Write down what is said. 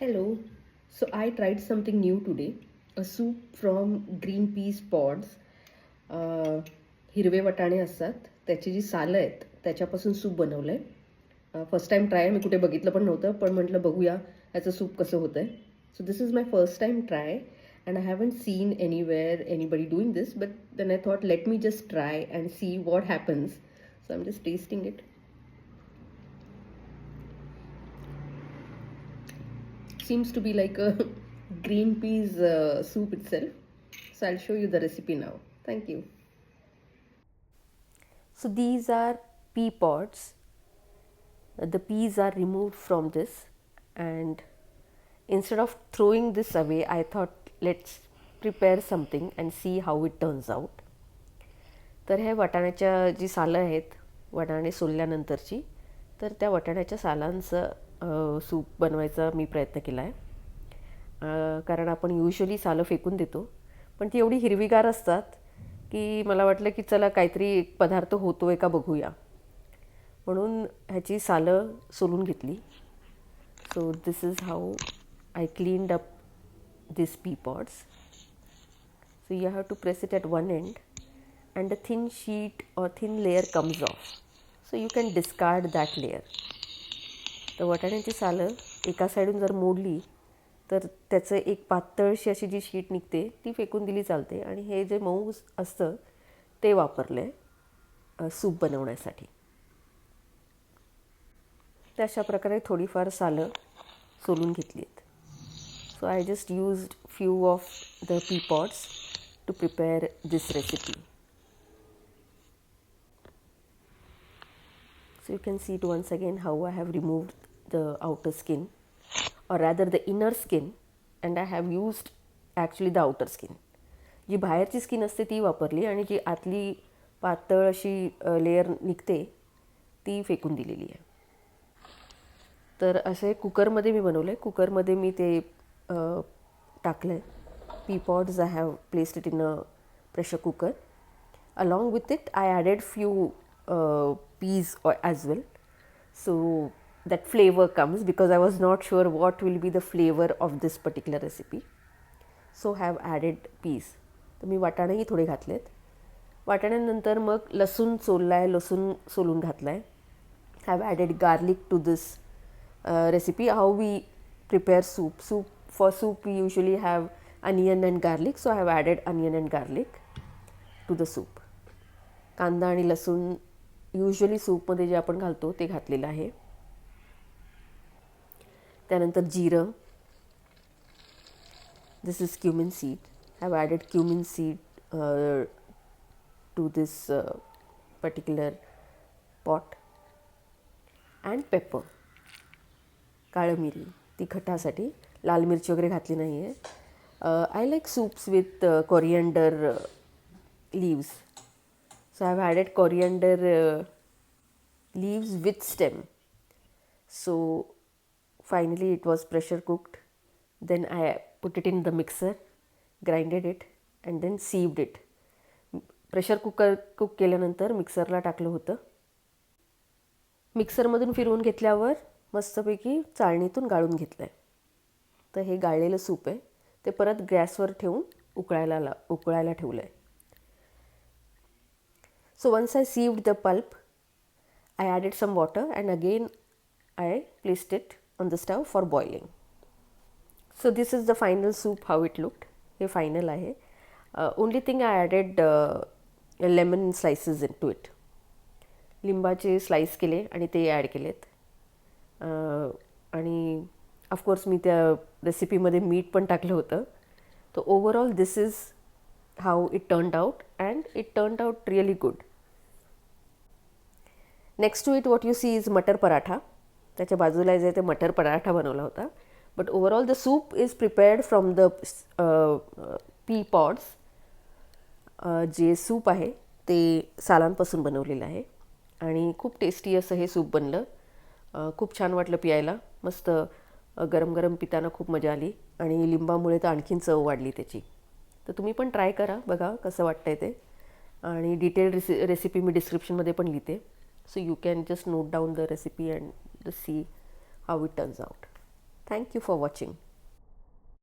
Hello. So I tried something new today. A soup from green peas pods. Uh, हिरवे वटाणे असतात त्याची जी सालं आहेत त्याच्यापासून सूप बनवलं uh, आहे फर्स्ट टाईम ट्राय मी कुठे बघितलं पण नव्हतं पण म्हटलं बघूया ह्याचं सूप कसं होतं आहे so this is my first time try and I haven't seen anywhere anybody doing this but then I thought let me just try and see what happens so I am just testing it seems to be like a green peas uh, soup itself. So I'll show you the recipe now. Thank you. So these are pea pods. The peas are removed from this, and instead of throwing this away, I thought let's prepare something and see how it turns out. तर हे वाटाण्याच्या जी सालं आहेत वाटाणे सोलल्यानंतरची तर त्या वाटाण्याच्या सालांचं soup बनवायचा मी प्रयत्न केला आहे कारण आपण युजली सालं फेकून देतो. पण ती एवढी हिरवीगार असतात की मला वाटलं की चला काहीतरी एक पदार्थ होतो आहे का बघूया. म्हणून ह्याची सालं सोलून घेतली. So this is how I cleaned up this pea pods so you have to press it at one end and a thin sheet or thin layer comes off so you can discard that layer तर वाटाण्याची सालं एका साईडून जर मोडली तर त्याचं एक पातळशी अशी जी शीट निघते ती फेकून दिली चालते. आणि हे जे मऊ असतं ते वापरलं आहे सूप बनवण्यासाठी. तर अशा प्रकारे थोडीफार सालं सोलून घेतली आहेत. So I just use few of the pea pods to prepare this recipe so you can see once again again I have have removed the outer skin or rather the inner skin and I have used actually the outer skin. जी बाहेरची skin असते ती वापरली आणि जी आतली पातळ अशी layer निघते ती फेकून दिलेली आहे. तर असे कुकरमध्ये मी बनवलं आहे कुकरमध्ये मी ते टाकलं आहे pea pods I have placed it in a pressure cooker along with it I added few peas as well so that flavor comes because I was not sure what will be the flavor of this particular recipe. So have added peas तर मी वाटाणेही थोडे घातलेत. वाटाण्यानंतर मग लसूण सोलला आहे लसूण सोलून घातला आहे have added garlic to this recipe how we prepare soup soup for soup we usually have onion and garlic so have added onion and garlic to the soup कांदा आणि लसूण युजली सूपमध्ये जे आपण घालतो ते घातलेलं आहे. त्यानंतर जिरं. This is cumin seed have added cumin seed to this particular pot and pepper काळं मिरी तिखटासाठी लाल मिरची वगैरे घातली नाही आहे I like soups with coriander leaves so I have added coriander leaves with stem so finally it was pressure cooked then I put it in the mixer grinded it and then sieved it pressure cooker cook केल्यानंतर मिक्सरला टाकलं होतं. मिक्सरमधून फिरवून घेतल्यावर मस्तपैकी चाळणीतून गाळून घेतलं आहे तर हे गाळलेलं सूप आहे. ते परत गॅसवर ठेवून उकळायला ला उकळायला ठेवलं आहे so once I sieved the pulp I added some water and again I placed it on the stove for boiling so this is the final soup how it looked. हे फायनल आहे Only thing I added lemon lemon into it लिंबाचे slice केले आणि ते add केलेत आणि of course मी त्या रेसिपीमध्ये मीठ पण टाकलं होतं तर overall this is how it turned out and it turned out really good next to it what you see is matar paratha त्याच्या बाजूला जे ते मटर पराठा बनवला होता. But overall the soup is prepared from the pea pods जे soup आहे ते सालांपासून बनवलेलं आहे. आणि खूप टेस्टी असं हे सूप बनलं. Uh, खूप छान वाटलं प्यायला. मस्त uh, गरम गरम पिताना खूप मजा आली. आणि लिंबामुळे तर आणखीन चव वाढली त्याची. तर तुम्ही पण ट्राय करा. बघा कसं वाटतं आहे ते. आणि डिटेल रेसि रेसिपी मी डिस्क्रिप्शनमध्ये पण लिहिते. So you can just note down the recipe and to see how it turns out. Thank you for watching.